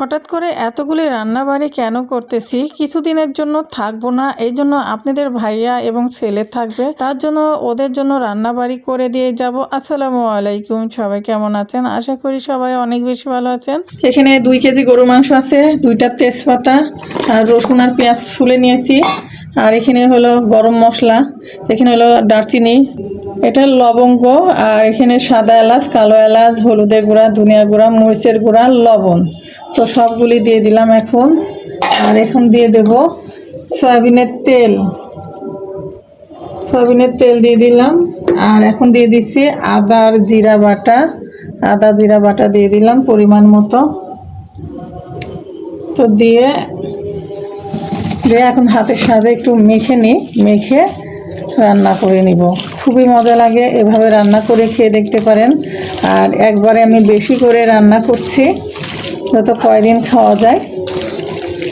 হঠাৎ করে এতগুলি রান্নাবাড়ি কেন করতেছি? কিছুদিনের জন্য থাকব না, এই জন্য আপনাদের ভাইয়া এবং ছেলে থাকবে, তার জন্য ওদের জন্য রান্নাবাড়ি করে দিয়ে যাব। আসসালামু আলাইকুম, সবাই কেমন আছেন? আশা করি সবাই অনেক বেশি ভালো আছেন। এখানে দুই কেজি গরু মাংস আছে, দুইটা তেজপাতা, আর রসুন আর পেঁয়াজ ছুলে নিয়েছি। আর এখানে হলো গরম মশলা, এখানে হলো দারচিনি এটা লবঙ্গ, আর এখানে সাদা এলাচ, কালো এলাচ, হলুদের গুঁড়া, ধনিয়া গুঁড়া, মরিচের গুঁড়া, লবণ। তো সবগুলি দিয়ে দিলাম এখন। আর এখন দিয়ে দেব সয়াবিনের তেল। সয়াবিনের তেল দিয়ে দিলাম। আর এখন দিয়ে দিচ্ছি আদার জিরা বাটা। আদা জিরা বাটা দিয়ে দিলাম পরিমাণ মতো। তো দিয়ে দিয়ে এখন হাতের সাথে একটু মেখে নিই। মেখে রান্না করে নিব। খুবই মজা লাগে এভাবে রান্না করে খেয়ে দেখতে পারেন। আর একবারে আমি বেশি করে রান্না করছি, যত কয়দিন খাওয়া যায়।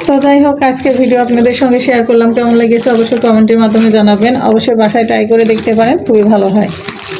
তো যাই হোক আজকে ভিডিও আপনাদের সঙ্গে শেয়ার করলাম। কেমন লেগেছে অবশ্যই কমেন্টের মাধ্যমে জানাবেন। অবশ্যই বাসায় ট্রাই করে দেখতে পারেন, খুবই ভালো হয়।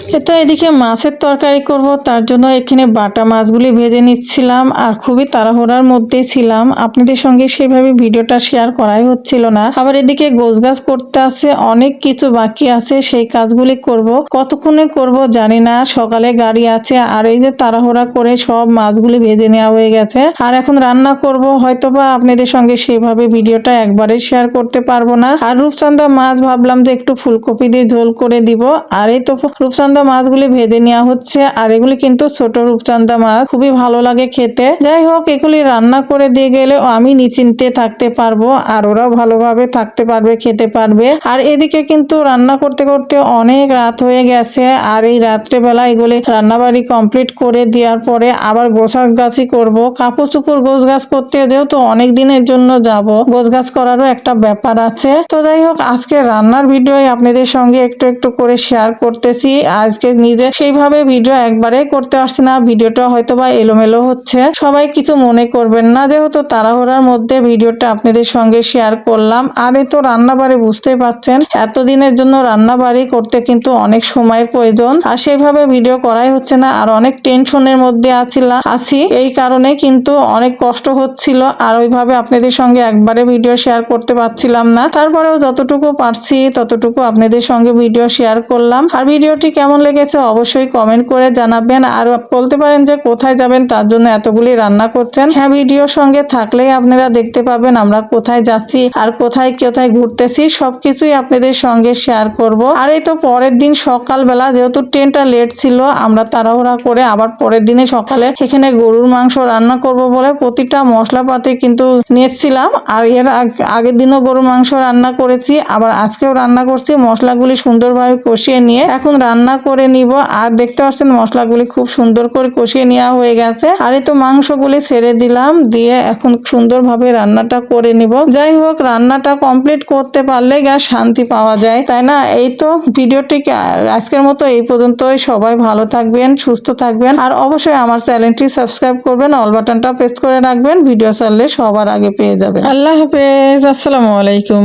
তো এদিকে মাছের তরকারি করব, তার জন্য এখানে বাটা মাছগুলি ভেজে নিচ্ছিলাম আর খুবই তাড়াহুড়ার মধ্যেই ছিলাম। আপনাদের সঙ্গে সেভাবে ভিডিওটা শেয়ার করাই হচ্ছিল না। আবার এদিকে গোছগাছ করতে আছে, অনেক কিছু বাকি আছে, সেই কাজগুলি করব। কতক্ষণে করব জানি না, সকালে গাড়ি আছে আর এই যে তাড়াহুড়া করে সব মাছগুলি ভেজে নেওয়া হয়ে গেছে। আর এখন রান্না করব, হয়তোবা আপনাদের সঙ্গে সেভাবে ভিডিওটা একবারে শেয়ার করতে পারব না। আর রূপচন্দা মাছ ভাবলাম যে একটু ফুলকপি দিয়ে ঝোল করে দিব। আর এই তো রূপচন্দা মাছগুলি ভেজে নেওয়া হচ্ছে, আর এগুলি কিন্তু ছোট রূপচান্দা মাছ। খুবই ভালো লাগে খেতে। যাই হোক, এগুলি রান্না করে দিয়ে গেলে আমি নিশ্চিন্তে থাকতে পারব, আর ওরাও ভালোভাবে থাকতে পারবে, খেতে পারবে। আর এদিকে কিন্তু রান্না করতে করতে অনেক রাত হয়ে গেছে, আর এই রাত্রেবেলা এগুলি রান্নাবাড়ি কমপ্লিট করে দেওয়ার পরে আবার গোছাক গাছি করব। কাপড় চুপড় গোছ গাছ করতে যেহেতু অনেক দিনের জন্য যাব, গোছ গাছ করারও একটা ব্যাপার আছে। তো যাই হোক আজকে রান্নার ভিডিও আপনাদের সঙ্গে একটু একটু করে শেয়ার করতেছি। আজকে নিজে সেইভাবে ভিডিও একবারে করতে পারছি না। ভিডিওটা হয়তো বা এলোমেলো হচ্ছে। সবাই কিছু মনে করবেন না। যেহেতু তাড়াহুড়ার মধ্যে ভিডিওটা আপনাদের সঙ্গে শেয়ার করলাম। আর এই তো রান্নাবাড়ি বুঝতেই পাচ্ছেন। এতদিনের জন্য রান্নাবাড়ি করতে কিন্তু অনেক সময়ের প্রয়োজন। আর সেইভাবে ভিডিও করাই হচ্ছে না। আর অনেক টেনশনের মধ্যে আছিলাম আছি। এই কারণে কিন্তু অনেক কষ্ট হচ্ছিল। আর ওইভাবে আপনাদের সঙ্গে একবারে ভিডিও শেয়ার করতে পারছিলাম না। তারপরেও যতটুকু পারছি, ততটুকু আপনাদের সঙ্গে ভিডিও শেয়ার করলাম। আর ভিডিওটি কেমন লেগেছে অবশ্যই কমেন্ট করে জানাবেন। আর বলতে পারেন যে কোথায় যাবেন, তার জন্য এতগুলি রান্না করছেন। হ্যাঁ ভিডিওর সঙ্গে থাকলেই আপনারা দেখতে পাবেন আমরা কোথায় যাচ্ছি আর কোথায় কোথায় ঘুরতেছি। সবকিছুই আপনাদের সঙ্গে শেয়ার করব। আর এই তো পরের দিন সকালবেলা, যেহেতু ট্রেনটা লেট ছিল, আমরা তাড়াহুড়া করে আবার পরের দিনে সকালে এখানে গরুর মাংস রান্না করব বলে প্রতিটা মশলাপাতি কিন্তু নিয়েছিলাম। আর এর আগের দিনও গরুর মাংস রান্না করেছি, আবার আজকেও রান্না করছি। মশলাগুলি সুন্দরভাবে কষিয়ে নিয়ে এখন রান্না করে নিব। আর দেখতে পাচ্ছেন মশলাগুলি খুব সুন্দর করে কষিয়ে নেওয়া হয়ে গেছে। আর এই তো মাংসগুলি ছেড়ে দিলাম, দিয়ে এখন সুন্দরভাবে রান্নাটা করে নিব। যাই হোক, রান্নাটা কমপ্লিট করতে পারলে গা শান্তি পাওয়া যায়, তাই না? এই তো ভিডিওটি আজকের মতো এই পর্যন্তই। সবাই ভালো থাকবেন, সুস্থ থাকবেন, আর অবশ্যই আমার চ্যানেলটি সাবস্ক্রাইব করবেন, অল বাটনটা প্রেস করে রাখবেন। ভিডিও চাললে সবার আগে পেয়ে যাবেন। আল্লাহ হাফেজ, আসসালামু আলাইকুম।